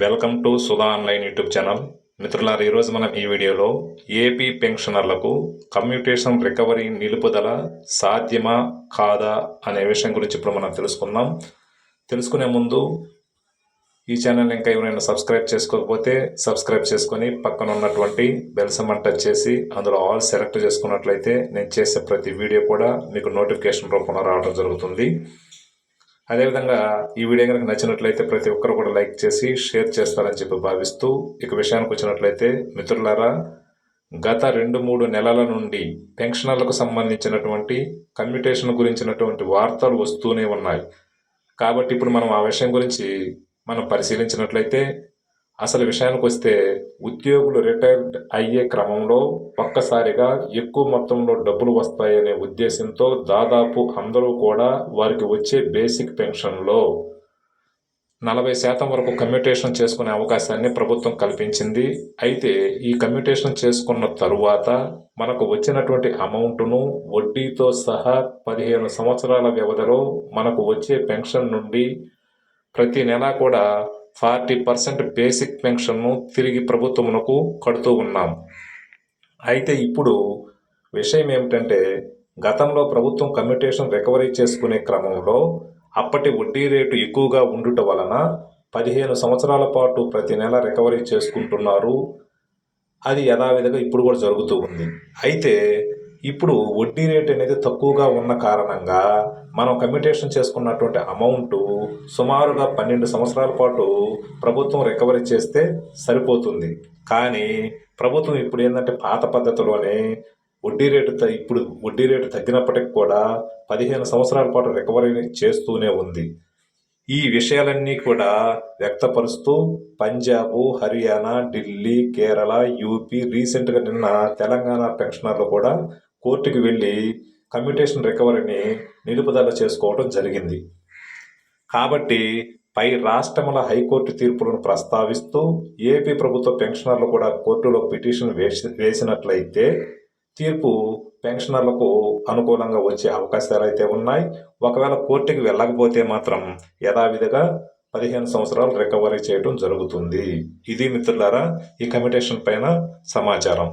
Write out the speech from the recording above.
Welcome to Sudha online YouTube channel. మిత్రులారు ఈరోజు మనం ఈ వీడియోలో ఏపీ పెన్షనర్లకు కమ్యూటేషన్ రికవరీ నిలుపుదల సాధ్యమా కాదా అనే విషయం గురించి ఇప్పుడు మనం తెలుసుకుందాం. తెలుసుకునే ముందు ఈ ఛానల్ ఇంకా ఎవరైనా సబ్స్క్రైబ్ చేసుకోకపోతే సబ్స్క్రైబ్ చేసుకొని పక్కన ఉన్నటువంటి బెల్ టచ్ చేసి అందులో ఆల్ సెలెక్ట్ చేసుకున్నట్లయితే నేను చేసే ప్రతి వీడియో కూడా మీకు నోటిఫికేషన్ రూపంలో రావడం జరుగుతుంది. అదేవిధంగా ఈ వీడియో కనుక నచ్చినట్లయితే ప్రతి ఒక్కరు కూడా లైక్ చేసి షేర్ చేస్తారని చెప్పి భావిస్తూ ఇక విషయానికి వచ్చినట్లయితే మిత్రులారా గత రెండు మూడు నెలల నుండి పెన్షనర్లకు సంబంధించినటువంటి కమ్యూటేషన్ గురించినటువంటి వార్తలు వస్తూనే ఉన్నాయి. కాబట్టి ఇప్పుడు మనం ఆ విషయం గురించి మనం పరిశీలించినట్లయితే అసలు విషయానికి వస్తే ఉద్యోగులు రిటైర్డ్ అయ్యే క్రమంలో ఒక్కసారిగా ఎక్కువ మొత్తంలో డబ్బులు వస్తాయనే ఉద్దేశంతో దాదాపు అందరూ కూడా వారికి వచ్చే బేసిక్ పెన్షన్లో నలభై శాతం వరకు కమ్యూటేషన్ చేసుకునే అవకాశాన్ని ప్రభుత్వం కల్పించింది. అయితే ఈ కమ్యూటేషన్ చేసుకున్న తరువాత మనకు వచ్చినటువంటి అమౌంట్ను వడ్డీతో సహా పదిహేను సంవత్సరాల వ్యవధిలో మనకు వచ్చే పెన్షన్ నుండి ప్రతి నెలా కూడా ఫార్టీ పర్సెంట్ బేసిక్ పెన్షన్ను తిరిగి ప్రభుత్వమునకు కడుతూ ఉన్నాం. అయితే ఇప్పుడు విషయం ఏమిటంటే గతంలో ప్రభుత్వం కమ్యూటేషన్ రికవరీ చేసుకునే క్రమంలో అప్పటి వడ్డీ రేటు ఎక్కువగా ఉండుట వలన పదిహేను సంవత్సరాల పాటు ప్రతి నెల రికవరీ చేసుకుంటున్నారు. అది యథావిధిగా ఇప్పుడు కూడా జరుగుతూ ఉంది. అయితే ఇప్పుడు వడ్డీ రేట్ అనేది తక్కువగా ఉన్న కారణంగా మనం కమ్యూటేషన్ చేసుకున్నటువంటి అమౌంట్ సుమారుగా పన్నెండు సంవత్సరాల పాటు ప్రభుత్వం రికవరీ చేస్తే సరిపోతుంది. కానీ ప్రభుత్వం ఇప్పుడు ఏంటంటే పాత పద్ధతిలోనే వడ్డీ రేటు త- ఇప్పుడు వడ్డీ రేటు తగ్గినప్పటికి కూడా పదిహేను సంవత్సరాల పాటు రికవరీ చేస్తూనే ఉంది. ఈ విషయాలన్నీ కూడా వ్యక్తపరుస్తూ పంజాబ్ హర్యానా ఢిల్లీ కేరళ యూపీ రీసెంట్గా నిన్న తెలంగాణ పెన్షనర్లు కూడా కోర్టుకి వెళ్ళి కమ్యూటేషన్ రికవరీని నిలుపుదల చేసుకోవడం జరిగింది. కాబట్టి పై రాష్ట్రముల హైకోర్టు తీర్పులను ప్రస్తావిస్తూ ఏపీ ప్రభుత్వ పెన్షనర్లు కూడా కోర్టులో పిటిషన్ వేసి వేసినట్లయితే తీర్పు పెన్షనర్లకు అనుకూలంగా వచ్చే అవకాశాలు అయితే ఉన్నాయి. ఒకవేళ కోర్టుకి వెళ్ళకపోతే మాత్రం యథావిధిగా పదిహేను సంవత్సరాలు రికవరీ చేయడం జరుగుతుంది. ఇది మిత్రులారా ఈ కమిటేషన్ పైన సమాచారం.